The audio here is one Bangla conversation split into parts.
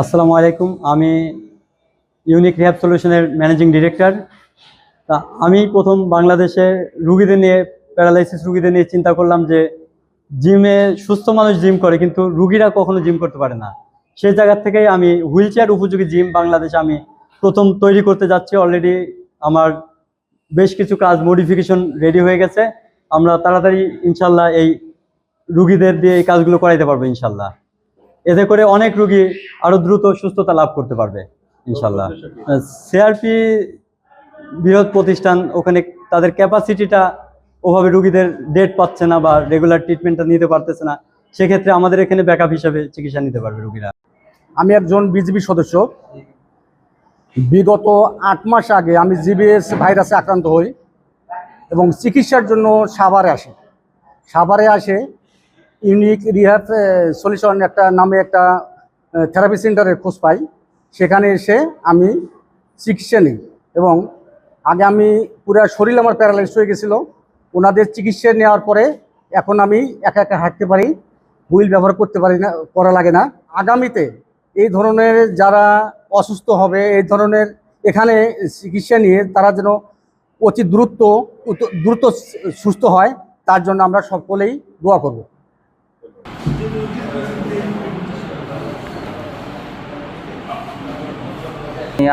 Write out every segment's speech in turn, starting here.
আসসালামু আলাইকুম আমি ইউনিক রিহ্যাব সলিউশনের ম্যানেজিং ডিরেক্টর তা আমি প্রথম বাংলাদেশে রুগীদের নিয়ে প্যারালাইসিস রুগীদের নিয়ে চিন্তা করলাম যে জিমে সুস্থ মানুষ জিম করে কিন্তু রুগীরা কখনো জিম করতে পারে না। সেই জায়গা থেকেই আমি হুইল চেয়ার উপযোগী জিম বাংলাদেশে আমি প্রথম তৈরি করতে যাচ্ছি অলরেডি আমার বেশ কিছু কাজ মডিফিকেশন রেডি হয়ে গেছে। আমরা তাড়াতাড়ি ইনশাল্লাহ এই রুগীদের দিয়ে এই কাজগুলো করাইতে পারব ইনশাল্লাহ। এতে করে অনেক রুগী আরও দ্রুত সুস্থতা লাভ করতে পারবে ইনশাল্লাহ। সিআরপি বৃহৎ প্রতিষ্ঠান, ওখানে তাদের ক্যাপাসিটিটা ওভাবে রুগীদের ডেট পাচ্ছে না বা রেগুলার ট্রিটমেন্টটা নিতে পারতেছে না। সেক্ষেত্রে আমাদের এখানে ব্যাকআপ হিসাবে চিকিৎসা নিতে পারবে রুগীরা। আমি একজন বিজিবি সদস্য। বিগত আট মাস আগে আমি জিবিএস ভাইরাসে আক্রান্ত হই এবং চিকিৎসার জন্য সাভারে আসি। সাভারে আসে ইউনিক রিহ্যাব সলিউশন একটা নামে একটা থেরাপি সেন্টারের খোঁজ পাই। সেখানে এসে আমি চিকিৎসা নিই এবং আগে আমি পুরো শরীর আমার প্যারালাইজ হয়ে গেছিল। ওনাদের চিকিৎসা নেওয়ার পরে এখন আমি একা একা হাঁটতে পারি। হুইল ব্যবহার করতে পারি না, করা লাগে না। আগামীতে এই ধরনের যারা অসুস্থ হবে, এই ধরনের এখানে চিকিৎসা নিয়ে তারা যেন অতি দ্রুত দ্রুত সুস্থ হয়, তার জন্য আমরা সকলেই দোয়া করব।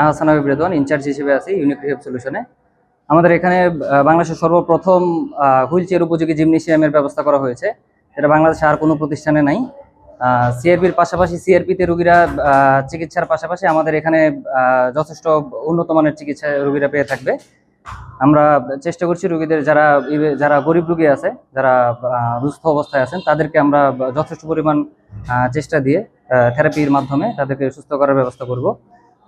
আহসান রেদওয়ান, ইনচার্জ হিসেবে আছি ইউনিক রিহেব সলিউশনে আমাদের এখানে বাংলাদেশের সর্বপ্রথম হুইল চেয়ার উপযোগী জিমনেশিয়ামের ব্যবস্থা করা হয়েছে। যেটা বাংলাদেশে আর কোনো প্রতিষ্ঠানে নাই। সিআরপির পাশাপাশি সিআরপিতে রোগীরা চিকিৎসার পাশাপাশি আমাদের এখানে যথেষ্ট উন্নত মানের চিকিৎসা রুগীরা পেয়ে থাকবে। আমরা চেষ্টা করছি রুগীদের যারা যারা গরিব রুগী আছে, যারা দুস্থ অবস্থায় আছেন, তাদেরকে আমরা যথেষ্ট পরিমাণ চেষ্টা দিয়ে থেরাপির মাধ্যমে তাদেরকে সুস্থ করার ব্যবস্থা করব।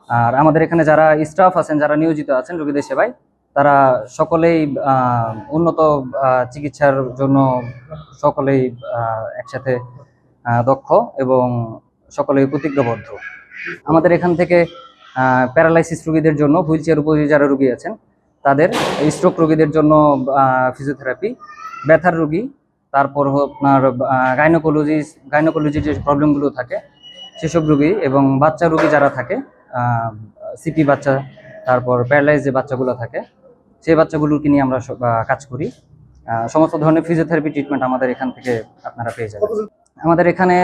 আর আমাদের এখানে যারা স্টাফ আছেন, যারা নিয়োজিত আছেন রুগীদের সেবায় তারা সকলেই উন্নত চিকিৎসার জন্য সকলেই একসাথে দক্ষ এবং সকলেই প্রতিজ্ঞাবদ্ধ। আমাদের এখান থেকে প্যারালাইসিস রোগীদের জন্য হুইল চেয়ার উপযোগী যারা রোগী আছেন, তাদের স্ট্রোক রোগীদের জন্য ফিজিওথেরাপি, ব্যথার রোগী, তারপর আপনার গাইনোকোলজি, গাইনোকোলজির যে প্রবলেমগুলো থাকে, সেসব রোগী এবং বাচ্চা রোগী যারা থাকে সিপি বাচ্চা, তারপর প্যারালাইজ যে বাচ্চাগুলো থাকে সেই বাচ্চাগুলোকে নিয়ে আমরা কাজ করি। সমস্ত ধরনের ফিজিওথেরাপি ট্রিটমেন্ট আমাদের এখান থেকে আপনারা পেয়ে যাবেন। আমাদের এখানে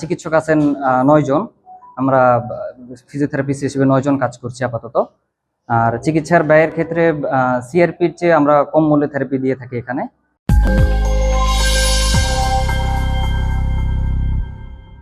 চিকিৎসক আছেন আহ, নয় জন। আমরা ফিজিওথেরাপিস্ট হিসেবে নয়জন কাজ করছি আপাতত। আর চিকিৎসার ব্যয়ের ক্ষেত্রে সিআরপির চেয়ে আমরা কম মূল্যে থেরাপি দিয়ে থাকি এখানে।